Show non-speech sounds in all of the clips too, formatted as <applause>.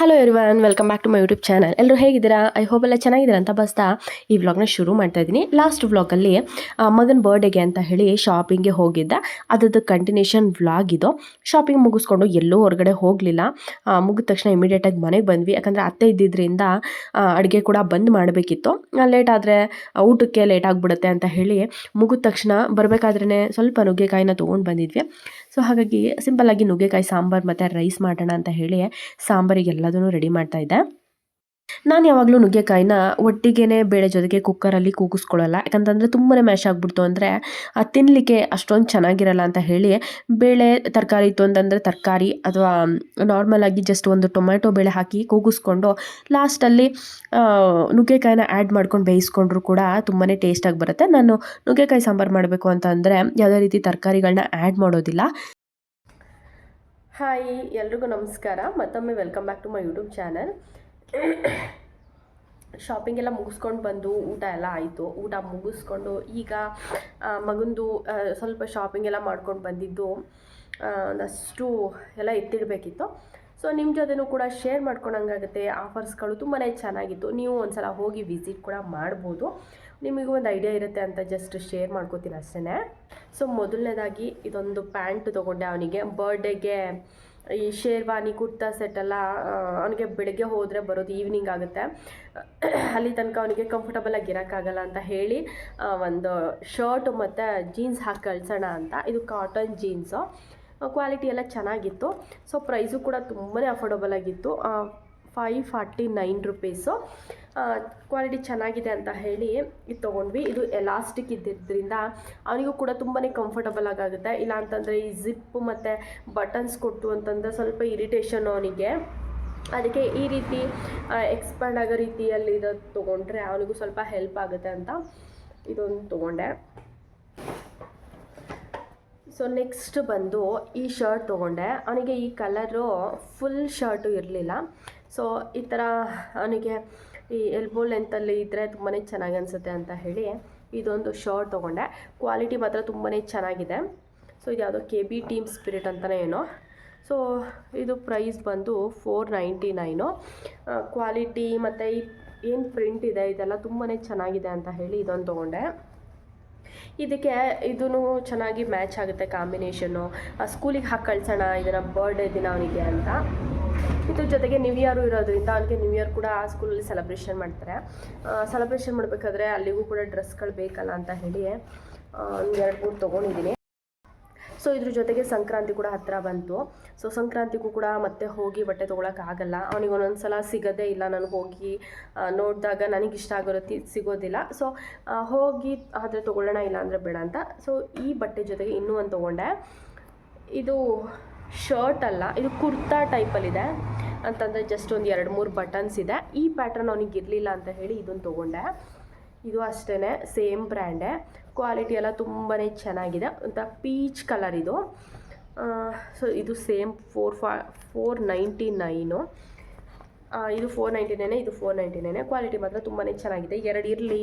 Hello everyone welcome back to my YouTube channel ಎಲ್ಲರೂ ಹೇಗಿದ್ದೀರಾ? I hope ಎಲ್ಲ ಚೆನ್ನಾಗಿದ್ದೀರಾ ಅಂತ ಬಸ್ತಾ ಈ ವ್ಲಾಗ್ನ ಶುರು ಮಾಡ್ತಾ ಇದ್ದೀನಿ. ಲಾಸ್ಟ್ ವ್ಲಾಗಲ್ಲಿ ಮಗನ ಬರ್ಡೇಗೆ ಅಂತ ಹೇಳಿ ಶಾಪಿಂಗ್ಗೆ ಹೋಗಿದ್ದೆ. ಅದರದ್ದು ಕಂಟಿನ್ಯೂಷನ್ ವ್ಲಾಗ್ ಇದು. ಶಾಪಿಂಗ್ ಮುಗಿಸ್ಕೊಂಡು ಎಲ್ಲೂ ಹೊರಗಡೆ ಹೋಗಲಿಲ್ಲ. ಮುಗಿದ ತಕ್ಷಣ ಇಮಿಡಿಯೇಟಾಗಿ ಮನೆಗೆ ಬಂದ್ವಿ. ಯಾಕಂದರೆ ಅತ್ತೆ ಇದ್ದಿದ್ದರಿಂದ ಅಡುಗೆ ಕೂಡ ಬಂದ್ ಮಾಡಬೇಕಿತ್ತು. ಲೇಟ್ ಆದರೆ ಊಟಕ್ಕೆ ಲೇಟ್ ಆಗಿಬಿಡುತ್ತೆ ಅಂತ ಹೇಳಿ ಮುಗಿದ ತಕ್ಷಣ ಬರಬೇಕಾದ್ರೇ ಸ್ವಲ್ಪ ನುಗ್ಗೆಕಾಯಿನ ತೊಗೊಂಡು ಬಂದಿದ್ವಿ. ಸೊ ಹಾಗಾಗಿ ಸಿಂಪಲ್ಲಾಗಿ ನುಗ್ಗೆಕಾಯಿ, ಸಾಂಬಾರು ಮತ್ತು ರೈಸ್ ಮಾಡೋಣ ಅಂತ ಹೇಳಿ ಸಾಂಬಾರಿಗೆ ಎಲ್ಲದನ್ನು ರೆಡಿ ಮಾಡ್ತಾ ಇದ್ದೆ. ನಾನು ಯಾವಾಗಲೂ ನುಗ್ಗೆಕಾಯಿನ ಒಟ್ಟಿಗೆ ಬೇಳೆ ಜೊತೆಗೆ ಕುಕ್ಕರಲ್ಲಿ ಕೂಗಿಸ್ಕೊಳ್ಳಲ್ಲ. ಯಾಕಂತಂದರೆ ತುಂಬಾ ಮ್ಯಾಶ್ ಆಗಿಬಿಡ್ತು ಅಂದರೆ ಅದು ತಿನ್ನಲಿಕ್ಕೆ ಅಷ್ಟೊಂದು ಚೆನ್ನಾಗಿರಲ್ಲ ಅಂತ ಹೇಳಿ ಬೇಳೆ ತರಕಾರಿ ಇತ್ತು ಅಂತಂದರೆ ತರಕಾರಿ ಅಥವಾ ನಾರ್ಮಲಾಗಿ ಜಸ್ಟ್ ಒಂದು ಟೊಮ್ಯಾಟೊ ಬೇಳೆ ಹಾಕಿ ಕೂಗಿಸ್ಕೊಂಡು ಲಾಸ್ಟಲ್ಲಿ ನುಗ್ಗೆಕಾಯಿನ ಆ್ಯಡ್ ಮಾಡ್ಕೊಂಡು ಬೇಯಿಸ್ಕೊಂಡ್ರು ಕೂಡ ತುಂಬಾ ಟೇಸ್ಟಾಗಿ ಬರುತ್ತೆ. ನಾನು ನುಗ್ಗೆಕಾಯಿ ಸಾಂಬಾರು ಮಾಡಬೇಕು ಅಂತ ಅಂದರೆ ಯಾವುದೇ ರೀತಿ ತರಕಾರಿಗಳನ್ನ ಆ್ಯಡ್ ಮಾಡೋದಿಲ್ಲ. ಹಾಯ್ ಎಲ್ರಿಗೂ ನಮಸ್ಕಾರ. ಮತ್ತೊಮ್ಮೆ welcome back to my YouTube channel shopping ಎಲ್ಲ ಮುಗಿಸ್ಕೊಂಡು ಬಂದು ಊಟ ಎಲ್ಲ ಆಯಿತು. ಊಟ ಮುಗಿಸ್ಕೊಂಡು ಈಗ ಮಗಂದು ಸ್ವಲ್ಪ ಶಾಪಿಂಗ್ ಎಲ್ಲ ಮಾಡ್ಕೊಂಡು ಬಂದಿದ್ದು ಒಂದಷ್ಟು ಎಲ್ಲ ಎತ್ತಿಡಬೇಕಿತ್ತು. ಸೊ ನಿಮ್ಮ ಜೊತೆನೂ ಕೂಡ ಶೇರ್ ಮಾಡ್ಕೊಂಡಂಗಾಗುತ್ತೆ. ಆಫರ್ಸ್ಗಳು ತುಂಬಾ ಚೆನ್ನಾಗಿತ್ತು. ನೀವು ಒಂದ್ಸಲ ಹೋಗಿ ವಿಸಿಟ್ ಕೂಡ ಮಾಡ್ಬೋದು. ನಿಮಗೂ ಒಂದು ಐಡಿಯಾ ಇರುತ್ತೆ ಅಂತ ಜಸ್ಟ್ ಶೇರ್ ಮಾಡ್ಕೋತೀನಿ ಅಷ್ಟೇ ಸೊ ಮೊದಲನೇದಾಗಿ ಇದೊಂದು ಪ್ಯಾಂಟ್ ತೊಗೊಂಡೆ ಅವನಿಗೆ. ಬರ್ಡೇಗೆ ಈ ಶೇರ್ವಾನಿ, ಕುರ್ತಾ ಸೆಟ್ ಎಲ್ಲ ಅವನಿಗೆ ಬೆಳಗ್ಗೆ ಹೋದರೆ ಬರೋದು ಈವ್ನಿಂಗ್ ಆಗುತ್ತೆ. ಅಲ್ಲಿ ತನಕ ಅವನಿಗೆ ಕಂಫರ್ಟಬಲ್ ಆಗಿ ಇರೋಕ್ಕಾಗಲ್ಲ ಅಂತ ಹೇಳಿ ಒಂದು ಶರ್ಟ್ ಮತ್ತು ಜೀನ್ಸ್ ಹಾಕಿ ಕಳ್ಸೋಣ ಅಂತ. ಇದು ಕಾಟನ್ ಜೀನ್ಸು ಕ್ವಾಲಿಟಿ ಎಲ್ಲ ಚೆನ್ನಾಗಿತ್ತು. ಸೊ ಪ್ರೈಸು ಕೂಡ ತುಂಬಾ ಅಫೋರ್ಡಬಲ್ ಆಗಿತ್ತು. Five forty nine rupees quality ಚೆನ್ನಾಗಿದೆ ಅಂತ ಹೇಳಿ ಇದು ತೊಗೊಂಡ್ವಿ. ಇದು ಎಲಾಸ್ಟಿಕ್ ಇದ್ದಿದ್ದರಿಂದ ಅವನಿಗೂ ಕೂಡ ತುಂಬಾ ಕಂಫರ್ಟಬಲ್ ಆಗುತ್ತೆ ಇಲ್ಲ ಅಂತಂದರೆ ಈ ಜಿಪ್ಪು ಮತ್ತು ಬಟನ್ಸ್ ಕೊಟ್ಟು ಅಂತಂದರೆ ಸ್ವಲ್ಪ ಇರಿಟೇಷನ್ ಅವನಿಗೆ. ಅದಕ್ಕೆ ಈ ರೀತಿ ಎಕ್ಸ್ಪ್ಯಾಂಡ್ ಆಗೋ ರೀತಿಯಲ್ಲಿ ಇದು ತೊಗೊಂಡ್ರೆ ಅವನಿಗೂ ಸ್ವಲ್ಪ ಹೆಲ್ಪ್ ಆಗುತ್ತೆ ಅಂತ ಇದೊಂದು ತೊಗೊಂಡೆ. ಸೊ ನೆಕ್ಸ್ಟ್ ಬಂದು ಈ ಶರ್ಟ್ ತೊಗೊಂಡೆ. ಅವನಿಗೆ ಈ ಕಲರು ಫುಲ್ ಶರ್ಟು ಇರಲಿಲ್ಲ. ಸೊ ಈ ಥರ ಅವನಿಗೆ ಈ ಎಲ್ಬೋ ಲೆಂತಲ್ಲಿ ಇದ್ದರೆ ತುಂಬಾ ಚೆನ್ನಾಗಿ ಅನಿಸುತ್ತೆ ಅಂತ ಹೇಳಿ ಇದೊಂದು ಶರ್ಟ್ ತೊಗೊಂಡೆ. ಕ್ವಾಲಿಟಿ ಮಾತ್ರ ತುಂಬಾ ಚೆನ್ನಾಗಿದೆ. ಸೊ ಇದು ಯಾವುದೋ ಕೆ ಬಿ ಟೀಮ್ ಸ್ಪಿರಿಟ್ ಅಂತಲೇ ಏನೋ. ಸೊ ಇದು ಪ್ರೈಸ್ ಬಂದು ಫೋರ್ ನೈಂಟಿ ನೈನು ಕ್ವಾಲಿಟಿ ಮತ್ತು ಈ ಏನು ಪ್ರಿಂಟ್ ಇದೆ, ಇದೆಲ್ಲ ತುಂಬಾ ಚೆನ್ನಾಗಿದೆ ಅಂತ ಹೇಳಿ ಇದೊಂದು ತೊಗೊಂಡೆ. ಇದಕ್ಕೆ ಇದೂ ಚೆನ್ನಾಗಿ ಮ್ಯಾಚ್ ಆಗುತ್ತೆ ಕಾಂಬಿನೇಷನ್ನು ಸ್ಕೂಲಿಗೆ ಹಾಕಿ ಕಳ್ಸೋಣ, ಇದನ್ನು ಬರ್ಡೇ ದಿನ ಅವನಿಗೆ ಅಂತ. ಇದ್ರ ಜೊತೆಗೆ ನ್ಯೂ ಇಯರು ಇರೋದ್ರಿಂದ ಅವನಿಗೆ ನ್ಯೂ ಇಯರ್ ಕೂಡ ಆ ಸ್ಕೂಲಲ್ಲಿ ಸೆಲೆಬ್ರೇಷನ್ ಮಾಡ್ತಾರೆ. ಸೆಲೆಬ್ರೇಷನ್ ಮಾಡಬೇಕಾದ್ರೆ ಅಲ್ಲಿಗೂ ಕೂಡ ಡ್ರೆಸ್ಗಳು ಬೇಕಲ್ಲ ಅಂತ ಹೇಳಿ ಒಂದು ಎರಡು ಮೂರು ತೊಗೊಂಡಿದ್ದೀನಿ ಸೊ ಇದ್ರ ಜೊತೆಗೆ ಸಂಕ್ರಾಂತಿ ಕೂಡ ಹತ್ತಿರ ಬಂತು. ಸೊ ಸಂಕ್ರಾಂತಿಗೂ ಕೂಡ ಮತ್ತೆ ಹೋಗಿ ಬಟ್ಟೆ ತೊಗೊಳಕ್ಕಾಗಲ್ಲ ಅವನಿಗೆ ಒಂದೊಂದು ಸಲ ಸಿಗೋದೇ ಇಲ್ಲ. ನಾನು ಹೋಗಿ ನೋಡಿದಾಗ ನನಗೆ ಇಷ್ಟ ಆಗಿರೋ ಸಿಗೋದಿಲ್ಲ. ಸೊ ಹೋಗಿ ಆದರೆ ತೊಗೊಳ್ಳೋಣ ಇಲ್ಲ ಅಂದರೆ ಬೇಡ ಅಂತ. ಸೊ ಈ ಬಟ್ಟೆ ಜೊತೆಗೆ ಇನ್ನೂ ಒಂದು ತೊಗೊಂಡೆ. ಇದು ಶರ್ಟ್ ಅಲ್ಲ, ಇದು ಕುರ್ತಾ ಟೈಪಲ್ಲಿದೆ ಅಂತಂದರೆ ಜಸ್ಟ್ ಒಂದು ಎರಡು ಮೂರು ಬಟನ್ಸ್ ಇದೆ. ಈ ಪ್ಯಾಟರ್ನ್ ಅವನಿಗೆ ಇರಲಿಲ್ಲ ಅಂತ ಹೇಳಿ ಇದನ್ನು ತೊಗೊಂಡೆ. ಇದು ಅಷ್ಟೇ ಸೇಮ್ ಬ್ರ್ಯಾಂಡೇ ಕ್ವಾಲಿಟಿ ಎಲ್ಲ ತುಂಬಾ ಚೆನ್ನಾಗಿದೆ. ಅಂತ ಪೀಚ್ ಕಲರ್ ಇದು. ಸೊ ಇದು ಸೇಮ್ ಫೋರ್ ಫಾ ಫೋರ್ ನೈಂಟಿ ನೈನು ಇದು ಫೋರ್ ನೈಂಟಿ ನೈನೇ ಇದು ಫೋರ್ ನೈಂಟಿ ನೈನೇ ಕ್ವಾಲಿಟಿ ಮಾತ್ರ ತುಂಬಾ ಚೆನ್ನಾಗಿದೆ. ಎರಡು ಇರಲಿ.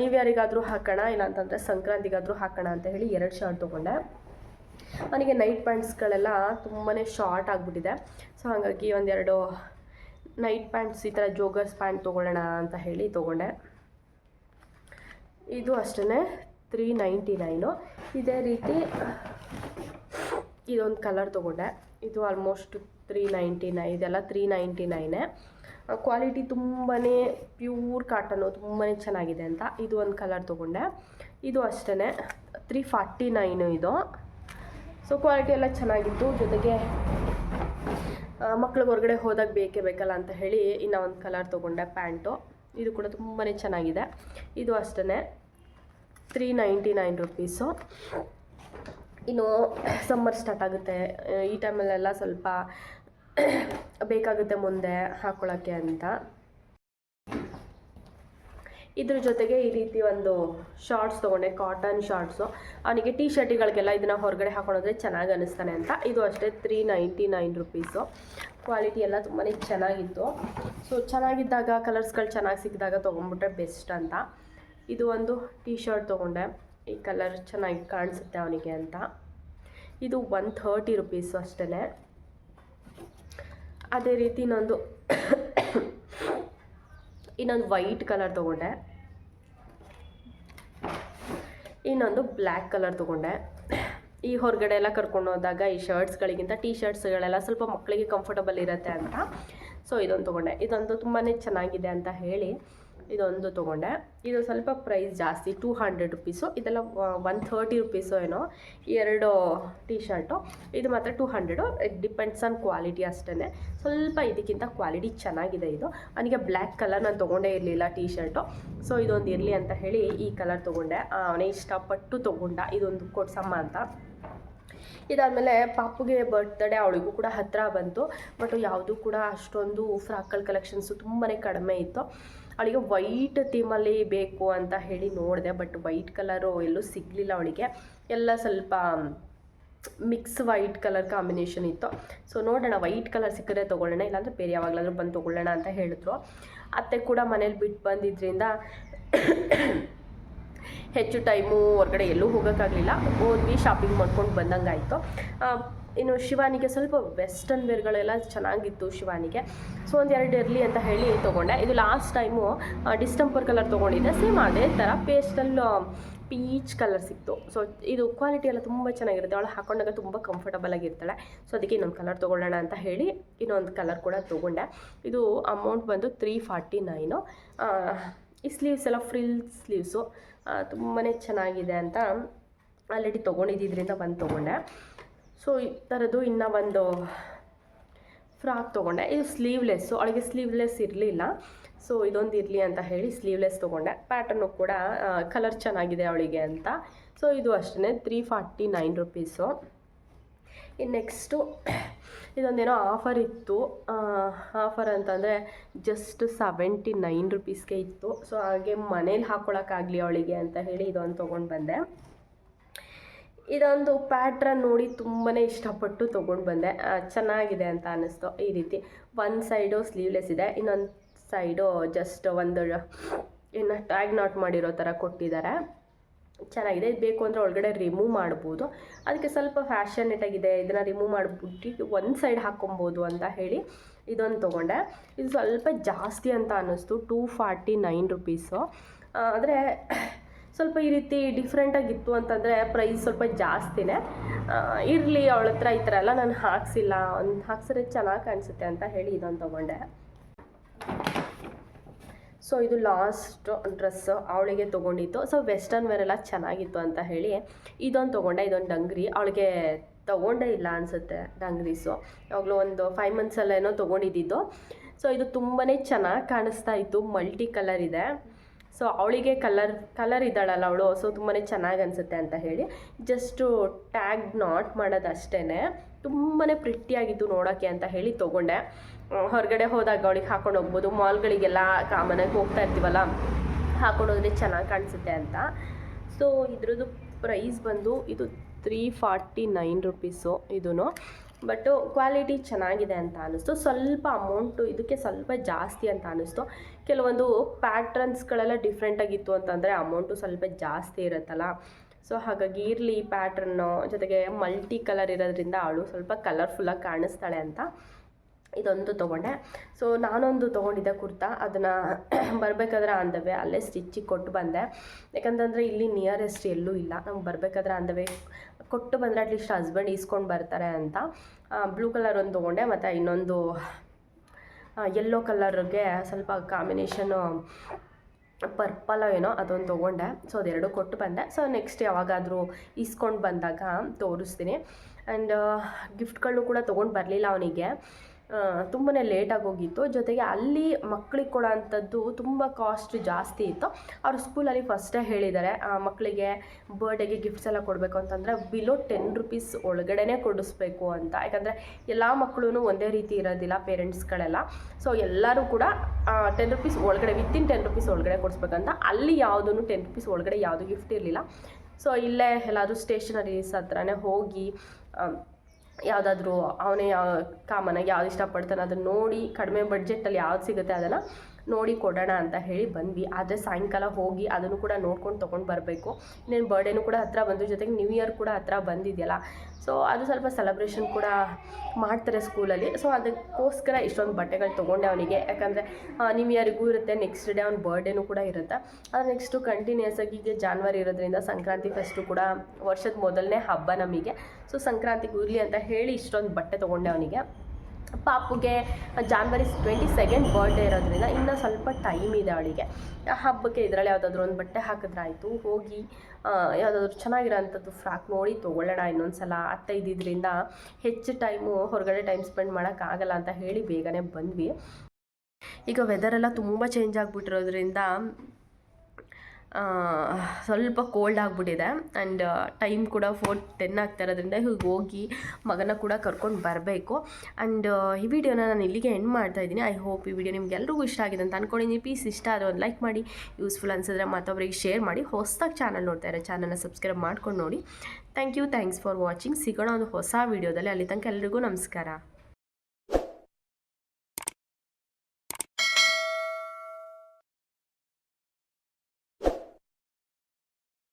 ನೀವು ಯಾರಿಗಾದರೂ ಹಾಕೋಣ, ಇಲ್ಲ ಅಂತಂದರೆ ಸಂಕ್ರಾಂತಿಗಾದರೂ ಹಾಕೋಣ ಅಂತ ಹೇಳಿ ಎರಡು ಶರ್ಟ್ ತೊಗೊಂಡೆ. ಅವನಿಗೆ ನೈಟ್ ಪ್ಯಾಂಟ್ಸ್ಗಳೆಲ್ಲ ತುಂಬಾ ಶಾರ್ಟ್ ಆಗಿಬಿಟ್ಟಿದೆ. ಸೊ ಹಾಗಾಗಿ ಒಂದೆರಡು ನೈಟ್ ಪ್ಯಾಂಟ್ಸ್ ಈ ಥರ ಜೋಗರ್ಸ್ ಪ್ಯಾಂಟ್ ತೊಗೊಳ್ಳೋಣ ಅಂತ ಹೇಳಿ ತೊಗೊಂಡೆ. ಇದು ಅಷ್ಟೇ ತ್ರೀ ನೈಂಟಿ ನೈನು ಇದೇ ರೀತಿ ಇದೊಂದು ಕಲರ್ ತೊಗೊಂಡೆ. ಇದು ಆಲ್ಮೋಸ್ಟ್ ತ್ರೀ ನೈಂಟಿ ನೈ ಇದೆಲ್ಲ ತ್ರೀ ನೈಂಟಿ ನೈನೇ ಕ್ವಾಲಿಟಿ ತುಂಬಾ ಪ್ಯೂರ್ ಕಾಟನು ತುಂಬಾ ಚೆನ್ನಾಗಿದೆ ಅಂತ ಇದು ಒಂದು ಕಲರ್ ತೊಗೊಂಡೆ. ಇದು ಅಷ್ಟೇ ತ್ರೀ ಫಾರ್ಟಿ ನೈನು ಇದು. ಸೊ ಕ್ವಾಲಿಟಿ ಎಲ್ಲ ಚೆನ್ನಾಗಿತ್ತು. ಜೊತೆಗೆ ಮಕ್ಳಿಗೆ ಹೊರಗಡೆ ಹೋದಾಗ ಬೇಕೇ ಬೇಕಲ್ಲ ಅಂತ ಹೇಳಿ ಇನ್ನು ಒಂದು ಕಲರ್ ತೊಗೊಂಡೆ ಪ್ಯಾಂಟು. ಇದು ಕೂಡ ತುಂಬಾ ಚೆನ್ನಾಗಿದೆ. ಇದು ಅಷ್ಟೇ ತ್ರೀ ನೈಂಟಿ ನೈನ್ ರುಪೀಸು ಇನ್ನು ಸಮ್ಮರ್ ಸ್ಟಾರ್ಟ್ ಆಗುತ್ತೆ. ಈ ಟೈಮಲ್ಲೆಲ್ಲ ಸ್ವಲ್ಪ <coughs> ಬೇಕಾಗುತ್ತೆ ಮುಂದೆ ಹಾಕ್ಕೊಳ್ಳೋಕ್ಕೆ ಅಂತ. ಇದ್ರ ಜೊತೆಗೆ ಈ ರೀತಿ ಒಂದು ಶಾರ್ಟ್ಸ್ ತೊಗೊಂಡೆ ಕಾಟನ್ ಶಾರ್ಟ್ಸು ಅವನಿಗೆ ಟೀ ಶರ್ಟಿಗಳಿಗೆಲ್ಲ ಇದನ್ನು ಹೊರಗಡೆ ಹಾಕೊಂಡೋದ್ರೆ ಚೆನ್ನಾಗಿ ಅನಿಸ್ತಾನೆ ಅಂತ. ಇದು ಅಷ್ಟೇ three ninety nine rupees quality ಎಲ್ಲ ತುಂಬಾ ಚೆನ್ನಾಗಿತ್ತು. ಸೊ ಚೆನ್ನಾಗಿದ್ದಾಗ ಕಲರ್ಸ್ಗಳು ಚೆನ್ನಾಗಿ ಸಿಕ್ಕಿದಾಗ ತೊಗೊಂಡ್ಬಿಟ್ರೆ ಬೆಸ್ಟ್ ಅಂತ. ಇದು ಒಂದು ಟೀ ಶರ್ಟ್ ತೊಗೊಂಡೆ. ಈ ಕಲರ್ ಚೆನ್ನಾಗಿ ಕಾಣಿಸುತ್ತೆ ಅವನಿಗೆ ಅಂತ. ಇದು ಒನ್ ಥರ್ಟಿ ರುಪೀಸು ಅಷ್ಟೇ ಅದೇ ರೀತಿ ಇನ್ನೊಂದು ಇನ್ನೊಂದು ವೈಟ್ ಕಲರ್ ತೊಗೊಂಡೆ. ಇನ್ನೊಂದು ಬ್ಲ್ಯಾಕ್ ಕಲರ್ ತೊಗೊಂಡೆ. ಈ ಹೊರಗಡೆ ಎಲ್ಲ ಕರ್ಕೊಂಡು ಹೋದಾಗ ಈ ಶರ್ಟ್ಸ್ಗಳಿಗಿಂತ ಟೀ ಶರ್ಟ್ಸ್ಗಳೆಲ್ಲ ಸ್ವಲ್ಪ ಮಕ್ಕಳಿಗೆ ಕಂಫರ್ಟಬಲ್ ಇರುತ್ತೆ ಅಂತ. ಸೊ ಇದೊಂದು ತೊಗೊಂಡೆ. ಇದೊಂದು ತುಂಬಾ ಚೆನ್ನಾಗಿದೆ ಅಂತ ಹೇಳಿ. ಇದೊಂದು ತೊಗೊಂಡೆ. ಇದು ಸ್ವಲ್ಪ ಪ್ರೈಸ್ ಜಾಸ್ತಿ ಟೂ ಹಂಡ್ರೆಡ್ ರುಪೀಸು ಇದೆಲ್ಲ ಒನ್ ಥರ್ಟಿ ರುಪೀಸು ಏನೋ, ಎರಡು ಟೀ ಶರ್ಟು ಇದು ಮಾತ್ರ two hundred depends on quality ಅಷ್ಟೇ ಸ್ವಲ್ಪ ಇದಕ್ಕಿಂತ ಕ್ವಾಲಿಟಿ ಚೆನ್ನಾಗಿದೆ ಇದು. ನನಗೆ ಬ್ಲ್ಯಾಕ್ ಕಲರ್ ನಾನು ತೊಗೊಂಡೇ ಇರಲಿಲ್ಲ ಟೀ ಶರ್ಟು ಸೊ ಇದೊಂದು ಇರಲಿ ಅಂತ ಹೇಳಿ ಈ ಕಲರ್ ತೊಗೊಂಡೆ. ಅವನೇ ಇಷ್ಟಪಟ್ಟು ತೊಗೊಂಡ. ಇದೊಂದು ಕೊಡ್ಸಮ್ಮ ಅಂತ. ಇದಾದಮೇಲೆ ಪಾಪುಗೆ ಬರ್ತ್ಡೇ ಅವಳಿಗೂ ಕೂಡ ಹತ್ತಿರ ಬಂತು. ಬಟ್ ಯಾವುದೂ ಕೂಡ ಅಷ್ಟೊಂದು ಫ್ರಾಕಲ್ ಕಲೆಕ್ಷನ್ಸು ತುಂಬಾ ಕಡಿಮೆ ಇತ್ತು. ಅವಳಿಗೆ ವೈಟ್ ಥೀಮಲ್ಲಿ ಬೇಕು ಅಂತ ಹೇಳಿ ನೋಡಿದೆ ಬಟ್ ವೈಟ್ ಕಲರು ಎಲ್ಲೂ ಸಿಗಲಿಲ್ಲ ಅವಳಿಗೆ. ಎಲ್ಲ ಸ್ವಲ್ಪ ಮಿಕ್ಸ್ ವೈಟ್ ಕಲರ್ ಕಾಂಬಿನೇಷನ್ ಇತ್ತು. ಸೊ ನೋಡೋಣ ವೈಟ್ ಕಲರ್ ಸಿಕ್ಕರೆ ತೊಗೊಳ್ಳೋಣ, ಇಲ್ಲಾಂದರೆ ಬೇರೆ ಯಾವಾಗಲಾದರೂ ಬಂದು ತೊಗೊಳ್ಳೋಣ ಅಂತ ಹೇಳಿದ್ರು. ಅತ್ತೆ ಕೂಡ ಮನೇಲಿ ಬಿಟ್ಟು ಬಂದಿದ್ದರಿಂದ <coughs> ಹೆಚ್ಚು ಟೈಮು ಹೊರಗಡೆ ಎಲ್ಲೂ ಹೋಗೋಕ್ಕಾಗಲಿಲ್ಲ. ಹೋದ್ವಿ ಶಾಪಿಂಗ್ ಮಾಡ್ಕೊಂಡು ಬಂದಂಗಾಯಿತು. ಇನ್ನು ಶಿವಾನಿಗೆ ಸ್ವಲ್ಪ ವೆಸ್ಟರ್ನ್ ವೇರ್ಗಳೆಲ್ಲ ಚೆನ್ನಾಗಿತ್ತು ಶಿವಾನಿಗೆ. ಸೊ ಒಂದು ಎರಡು ಇರಲಿ ಅಂತ ಹೇಳಿ ತೊಗೊಂಡೆ. ಇದು ಲಾಸ್ಟ್ ಟೈಮು ಡಿಸ್ಟಂಪರ್ ಕಲರ್ ತೊಗೊಂಡಿದ್ದೆ. ಸೇಮ್ ಅದೇ ಥರ ಪೇಸ್ಟಲ್ಲು ಪೀಚ್ ಕಲರ್ ಸಿಕ್ತು. ಸೊ ಇದು ಕ್ವಾಲಿಟಿ ಎಲ್ಲ ತುಂಬ ಚೆನ್ನಾಗಿರುತ್ತೆ. ಅವಳು ಹಾಕೊಂಡಾಗ ತುಂಬ ಕಂಫರ್ಟಬಲ್ ಆಗಿರ್ತಾಳೆ. ಸೊ ಅದಕ್ಕೆ ಇನ್ನೊಂದು ಕಲರ್ ತೊಗೊಳ್ಳೋಣ ಅಂತ ಹೇಳಿ ಇನ್ನೊಂದು ಕಲರ್ ಕೂಡ ತೊಗೊಂಡೆ. ಇದು ಅಮೌಂಟ್ ಬಂದು ತ್ರೀ ಫಾರ್ಟಿ ನೈನು ಈ ಸ್ಲೀವ್ಸ್ ಎಲ್ಲ ಫ್ರಿಲ್ ಸ್ಲೀವ್ಸು ತುಂಬಾ ಚೆನ್ನಾಗಿದೆ ಅಂತ ಆಲ್ರೆಡಿ ತೊಗೊಂಡಿದ್ದಿದ್ರಿಂದ ಬಂದು ತೊಗೊಂಡೆ. ಸೊ ಈ ಥರದ್ದು ಇನ್ನು ಒಂದು ಫ್ರಾಕ್ ತೊಗೊಂಡೆ. ಇದು ಸ್ಲೀವ್ಲೆಸ್ಸು ಅವಳಿಗೆ ಸ್ಲೀವ್ಲೆಸ್ ಇರಲಿಲ್ಲ. ಸೊ ಇದೊಂದು ಇರಲಿ ಅಂತ ಹೇಳಿ ಸ್ಲೀವ್ಲೆಸ್ ತೊಗೊಂಡೆ. ಪ್ಯಾಟರ್ನು ಕೂಡ ಕಲರ್ ಚೆನ್ನಾಗಿದೆ ಅವಳಿಗೆ ಅಂತ. ಸೊ ಇದು ಅಷ್ಟೇ ತ್ರೀ ಫಾರ್ಟಿ ನೈನ್ ರುಪೀಸು ಇನ್ನು ನೆಕ್ಸ್ಟು ಇದೊಂದೇನೋ ಆಫರ್ ಇತ್ತು. ಆಫರ್ ಅಂತಂದರೆ ಜಸ್ಟ್ ಸೆವೆಂಟಿ ನೈನ್ ರುಪೀಸ್ಗೆ ಇತ್ತು. ಸೊ ಹಾಗೆ ಮನೇಲಿ ಹಾಕ್ಕೊಳಕ್ಕಾಗಲಿ ಅವಳಿಗೆ ಅಂತ ಹೇಳಿ ಇದೊಂದು ತೊಗೊಂಡು ಬಂದೆ. ಇದೊಂದು ಪ್ಯಾಟ್ರನ್ ನೋಡಿ ತುಂಬಾ ಇಷ್ಟಪಟ್ಟು ತೊಗೊಂಡು ಬಂದೆ. ಚೆನ್ನಾಗಿದೆ ಅಂತ ಅನ್ನಿಸ್ತು ಈ ರೀತಿ ಒಂದು ಸೈಡು ಸ್ಲೀವ್ಲೆಸ್ ಇದೆ, ಇನ್ನೊಂದು ಸೈಡು ಜಸ್ಟ್ ಒಂದು ಇನ್ನು ಟ್ಯಾಗ್ ನಾಟ್ ಮಾಡಿರೋ ಥರ ಕೊಟ್ಟಿದ್ದಾರೆ. ಚೆನ್ನಾಗಿದೆ. ಇದು ಬೇಕು ಅಂದರೆ ಒಳಗಡೆ ರಿಮೂವ್ ಮಾಡ್ಬೋದು. ಅದಕ್ಕೆ ಸ್ವಲ್ಪ ಫ್ಯಾಷನೇಟಾಗಿದೆ ಇದನ್ನು ರಿಮೂವ್ ಮಾಡಿಬಿಟ್ಟು ಒಂದು ಸೈಡ್ ಹಾಕ್ಕೊಬೋದು ಅಂತ ಹೇಳಿ ಇದೊಂದು ತೊಗೊಂಡೆ. ಇದು ಸ್ವಲ್ಪ ಜಾಸ್ತಿ ಅಂತ ಅನ್ನಿಸ್ತು ಟೂ ಫಾರ್ಟಿ ನೈನ್ ರುಪೀಸು ಆದರೆ ಸ್ವಲ್ಪ ಈ ರೀತಿ ಡಿಫ್ರೆಂಟಾಗಿತ್ತು ಅಂತಂದರೆ ಪ್ರೈಸ್ ಸ್ವಲ್ಪ ಜಾಸ್ತಿನೇ. ಇರಲಿ ಅವಳ ಹತ್ರ ಈ ಥರ ಎಲ್ಲ ನಾನು ಹಾಕ್ಸಿಲ್ಲ. ಒಂದು ಹಾಕ್ಸಿದ್ರೆ ಚೆನ್ನಾಗಿ ಕಾಣಿಸುತ್ತೆ ಅಂತ ಹೇಳಿ ಇದೊಂದು ತೊಗೊಂಡೆ. ಸೊ ಇದು ಲಾಸ್ಟ್ ಡ್ರೆಸ್ ಅವಳಿಗೆ ತೊಗೊಂಡಿತ್ತು ಸೊ ವೆಸ್ಟರ್ನ್ ವೇರ್ ಎಲ್ಲ ಚೆನ್ನಾಗಿತ್ತು ಅಂತ ಹೇಳಿ ಇದೊಂದು ತೊಗೊಂಡೆ, ಇದೊಂದು ಡಂಗ್ರಿ ಅವಳಿಗೆ ತೊಗೊಂಡೇ ಇಲ್ಲ ಅನಿಸುತ್ತೆ ಡಂಗ್ರೀಸು ಯಾವಾಗಲೂ ಒಂದು ಫೈವ್ ಮಂತ್ಸಲ್ಲೇನೋ ತೊಗೊಂಡಿದ್ದು. ಸೊ ಇದು ತುಂಬಾ ಚೆನ್ನಾಗಿ ಕಾಣಿಸ್ತಾ ಇತ್ತು. ಮಲ್ಟಿ ಕಲರ್ ಇದೆ. ಸೊ ಅವಳಿಗೆ ಕಲರ್ ಕಲರ್ ಇದ್ದಾಳಲ್ಲ ಅವಳು ಸೊ ತುಂಬಾ ಚೆನ್ನಾಗಿ ಅನಿಸುತ್ತೆ ಅಂತ ಹೇಳಿ ಜಸ್ಟು ಟ್ಯಾಗ್ ನಾಟ್ ಮಾಡೋದು ಅಷ್ಟೇ ತುಂಬಾ ಪ್ರಿಟ್ಟಿಯಾಗಿತ್ತು ನೋಡೋಕ್ಕೆ ಅಂತ ಹೇಳಿ ತೊಗೊಂಡೆ. ಹೊರಗಡೆ ಹೋದಾಗ ಅವಳಿಗೆ ಹಾಕೊಂಡು ಹೋಗ್ಬೋದು. ಮಾಲ್ಗಳಿಗೆಲ್ಲ ಕಾಮನಾಗಿ ಹೋಗ್ತಾ ಇರ್ತೀವಲ್ಲ, ಹಾಕೊಂಡು ಹೋದ್ರೆ ಚೆನ್ನಾಗಿ ಕಾಣಿಸುತ್ತೆ ಅಂತ. ಸೊ ಇದ್ರದ್ದು ಪ್ರೈಸ್ ಬಂದು ಇದು ತ್ರೀ ಫಾರ್ಟಿ ನೈನ್ ರುಪೀಸು ಇದೂ ಬಟ್ಟು ಕ್ವಾಲಿಟಿ ಚೆನ್ನಾಗಿದೆ ಅಂತ ಅನ್ನಿಸ್ತು ಸ್ವಲ್ಪ ಅಮೌಂಟು ಇದಕ್ಕೆ ಸ್ವಲ್ಪ ಜಾಸ್ತಿ ಅಂತ ಅನ್ನಿಸ್ತು ಕೆಲವೊಂದು ಪ್ಯಾಟ್ರನ್ಸ್ಗಳೆಲ್ಲ ಡಿಫ್ರೆಂಟಾಗಿತ್ತು ಅಂತಂದರೆ ಅಮೌಂಟು ಸ್ವಲ್ಪ ಜಾಸ್ತಿ ಇರುತ್ತಲ್ಲ. ಸೊ ಹಾಗಾಗಿ ಇರಲಿ ಪ್ಯಾಟ್ರನ್ನು ಜೊತೆಗೆ ಮಲ್ಟಿ ಕಲರ್ ಇರೋದ್ರಿಂದ ಅವಳು ಸ್ವಲ್ಪ ಕಲರ್ಫುಲ್ಲಾಗಿ ಕಾಣಿಸ್ತಾಳೆ ಅಂತ ಇದೊಂದು ತೊಗೊಂಡೆ. ಸೊ ನಾನೊಂದು ತೊಗೊಂಡಿದ್ದೆ ಕುರ್ತಾ. ಅದನ್ನು <clears throat> ಬರಬೇಕಾದ್ರೆ ಅಂದವೆ ಅಲ್ಲೇ ಸ್ಟಿಚ್ಚಿಗೆ ಕೊಟ್ಟು ಬಂದೆ. ಯಾಕಂತಂದರೆ ಇಲ್ಲಿ ನಿಯರೆಸ್ಟ್ ಎಲ್ಲೂ ಇಲ್ಲ. ನಮ್ಗೆ ಬರಬೇಕಾದ್ರೆ ಅಂದವೆ ಕೊಟ್ಟು ಬಂದರೆ ಅಟ್ಲೀಸ್ಟ್ ಹಸ್ಬೆಂಡ್ ಈಸ್ಕೊಂಡು ಬರ್ತಾರೆ ಅಂತ. ಬ್ಲೂ ಕಲರ್ ಒಂದು ತೊಗೊಂಡೆ, ಮತ್ತು ಇನ್ನೊಂದು ಯೆಲ್ಲೋ ಕಲರ್ಗೆ ಸ್ವಲ್ಪ ಕಾಂಬಿನೇಷನು ಪರ್ಪಲ್ ಏನೋ ಅದೊಂದು ತೊಗೊಂಡೆ. ಸೊ ಅದೆರಡು ಕೊಟ್ಟು ಬಂದೆ. ಸೊ ನೆಕ್ಸ್ಟ್ ಯಾವಾಗಾದರೂ ಇಸ್ಕೊಂಡು ಬಂದಾಗ ತೋರಿಸ್ತೀನಿ. ಆ್ಯಂಡ್ ಗಿಫ್ಟ್ಗಳು ಕೂಡ ತೊಗೊಂಡು ಬರಲಿಲ್ಲ ಅವನಿಗೆ. ತುಂಬಾ ಲೇಟಾಗಿ ಹೋಗಿತ್ತು. ಜೊತೆಗೆ ಅಲ್ಲಿ ಮಕ್ಳಿಗೆ ಕೊಡೋ ಅಂಥದ್ದು ತುಂಬ ಕಾಸ್ಟ್ ಜಾಸ್ತಿ ಇತ್ತು. ಅವರು ಸ್ಕೂಲಲ್ಲಿ ಫಸ್ಟೇ ಹೇಳಿದ್ದಾರೆ ಮಕ್ಕಳಿಗೆ ಬರ್ಡೇಗೆ ಗಿಫ್ಟ್ಸ್ ಎಲ್ಲ ಕೊಡಬೇಕು ಅಂತಂದರೆ ಬಿಲೋ ಟೆನ್ ರುಪೀಸ್ ಒಳಗಡೆ ಕೊಡಿಸ್ಬೇಕು ಅಂತ. ಯಾಕಂದರೆ ಎಲ್ಲ ಮಕ್ಕಳು ಒಂದೇ ರೀತಿ ಇರೋದಿಲ್ಲ ಪೇರೆಂಟ್ಸ್ಗಳೆಲ್ಲ ಸೊ ಎಲ್ಲರೂ ಕೂಡ ಟೆನ್ ರುಪೀಸ್ ಒಳಗಡೆ ವಿತಿನ್ ಟೆನ್ ರುಪೀಸ್ ಒಳಗಡೆ ಕೊಡಿಸ್ಬೇಕಂತ. ಅಲ್ಲಿ ಯಾವುದೂ ಟೆನ್ ರುಪೀಸ್ ಒಳಗಡೆ ಯಾವುದು ಗಿಫ್ಟ್ ಇರಲಿಲ್ಲ. ಸೊ ಇಲ್ಲೇ ಎಲ್ಲಾದರೂ ಸ್ಟೇಷನರೀಸ್ ಹತ್ರನೇ ಹೋಗಿ ಯಾವುದಾದ್ರೂ ಅವನೇ ಯಾವ ಕಾಮನಾಗಿ ಯಾವ್ದು ಇಷ್ಟಪಡ್ತಾನೆ ಅದನ್ನು ನೋಡಿ ಕಡಿಮೆ ಬಡ್ಜೆಟಲ್ಲಿ ಯಾವ್ದು ಸಿಗುತ್ತೆ ಅದನ್ನು ನೋಡಿ ಕೊಡೋಣ ಅಂತ ಹೇಳಿ ಬಂದ್ವಿ. ಆದರೆ ಸಾಯಂಕಾಲ ಹೋಗಿ ಅದನ್ನು ಕೂಡ ನೋಡ್ಕೊಂಡು ತೊಗೊಂಡು ಬರಬೇಕು. ಇನ್ನೇನು ಬರ್ಡೇನು ಕೂಡ ಹತ್ತಿರ ಬಂದು ಜೊತೆಗೆ ನ್ಯೂ ಇಯರ್ ಕೂಡ ಹತ್ರ ಬಂದಿದೆಯಲ್ಲ. ಸೊ ಅದು ಸ್ವಲ್ಪ ಸೆಲೆಬ್ರೇಷನ್ ಕೂಡ ಮಾಡ್ತಾರೆ ಸ್ಕೂಲಲ್ಲಿ ಸೊ ಅದಕ್ಕೋಸ್ಕರ ಇಷ್ಟೊಂದು ಬಟ್ಟೆಗಳು ತೊಗೊಂಡೆ ಅವನಿಗೆ. ಯಾಕಂದರೆ ನ್ಯೂ ಇಯರ್ಗೂ ಇರುತ್ತೆ ನೆಕ್ಸ್ಟ್ ಡೇ ಅವ್ನ ಬರ್ಡೇನೂ ಕೂಡ ಇರುತ್ತೆ. ಅದು ನೆಕ್ಸ್ಟು ಕಂಟಿನ್ಯೂಸ್ ಆಗಿ ಈಗ ಜಾನ್ವರಿ ಇರೋದ್ರಿಂದ ಸಂಕ್ರಾಂತಿ ಫಸ್ಟು ಕೂಡ ವರ್ಷದ ಮೊದಲನೇ ಹಬ್ಬ ನಮಗೆ. ಸೊ ಸಂಕ್ರಾಂತಿಗೆ ಇರಲಿ ಅಂತ ಹೇಳಿ ಇಷ್ಟೊಂದು ಬಟ್ಟೆ ತೊಗೊಂಡೆ ಅವನಿಗೆ. ಪಾಪುಗೆ ಜಾನ್ವರಿ ಟ್ವೆಂಟಿ ಸೆಕೆಂಡ್ ಬರ್ಡೇ ಇರೋದ್ರಿಂದ ಇನ್ನೂ ಸ್ವಲ್ಪ ಟೈಮ್ ಇದೆ ಅವಳಿಗೆ. ಹಬ್ಬಕ್ಕೆ ಇದರಲ್ಲಿ ಯಾವುದಾದ್ರು ಒಂದು ಬಟ್ಟೆ ಹಾಕಿದ್ರಾಯಿತು ಹೋಗಿ ಯಾವುದಾದ್ರೂ ಚೆನ್ನಾಗಿರೋ ಅಂಥದ್ದು ಫ್ರಾಕ್ ನೋಡಿ ತೊಗೊಳ್ಳೋಣ ಇನ್ನೊಂದು ಸಲ ಅತ್ತ ಇದ್ದಿದ್ದರಿಂದ ಹೆಚ್ಚು ಟೈಮು ಹೊರಗಡೆ ಟೈಮ್ ಸ್ಪೆಂಡ್ ಮಾಡೋಕ್ಕಾಗಲ್ಲ ಅಂತ ಹೇಳಿ ಬೇಗನೆ ಬಂದ್ವಿ. ಈಗ ವೆದರೆಲ್ಲ ತುಂಬ ಚೇಂಜ್ ಆಗಿಬಿಟ್ಟಿರೋದ್ರಿಂದ ಸ್ವಲ್ಪ ಕೋಲ್ಡ್ ಆಗಿಬಿಟ್ಟಿದೆ ಆ್ಯಂಡ್ ಟೈಮ್ ಕೂಡ ಫೋರ್ ಟೆನ್ ಆಗ್ತಾ ಇರೋದ್ರಿಂದ ಹೀಗೆ ಹೋಗಿ ಮಗನ ಕೂಡ ಕರ್ಕೊಂಡು ಬರಬೇಕು. ಆ್ಯಂಡ್ ಈ ವಿಡಿಯೋನ ನಾನು ಇಲ್ಲಿಗೆ ಎಂಡ್ ಮಾಡ್ತಾ ಇದ್ದೀನಿ. ಐ ಹೋಪ್ ಈ ವಿಡಿಯೋ ನಿಮ್ಗೆ ಎಲ್ರಿಗೂ ಇಷ್ಟ ಆಗಿದೆ ಅಂತ ಅಂದ್ಕೊಂಡಿದ್ದೀನಿ ಪ್ಲೀಸ್ ಇಷ್ಟ ಆದರೆ ಒಂದು ಲೈಕ್ ಮಾಡಿ ಯೂಸ್ಫುಲ್ ಅನಿಸಿದ್ರೆ ಮತ್ತೊಬ್ಬರಿಗೆ ಶೇರ್ ಮಾಡಿ, ಹೊಸದಾಗಿ ಚಾನಲ್ ನೋಡ್ತಾ ಇರೋ ಚಾನಲ್ನ ಸಬ್ಸ್ಕ್ರೈಬ್ ಮಾಡ್ಕೊಂಡು ನೋಡಿ. Thank you thanks for watching ಸಿಗೋಣ ಒಂದು ಹೊಸ ವೀಡಿಯೋದಲ್ಲಿ ಅಲ್ಲಿ ತನಕ ಎಲ್ರಿಗೂ ನಮಸ್ಕಾರ.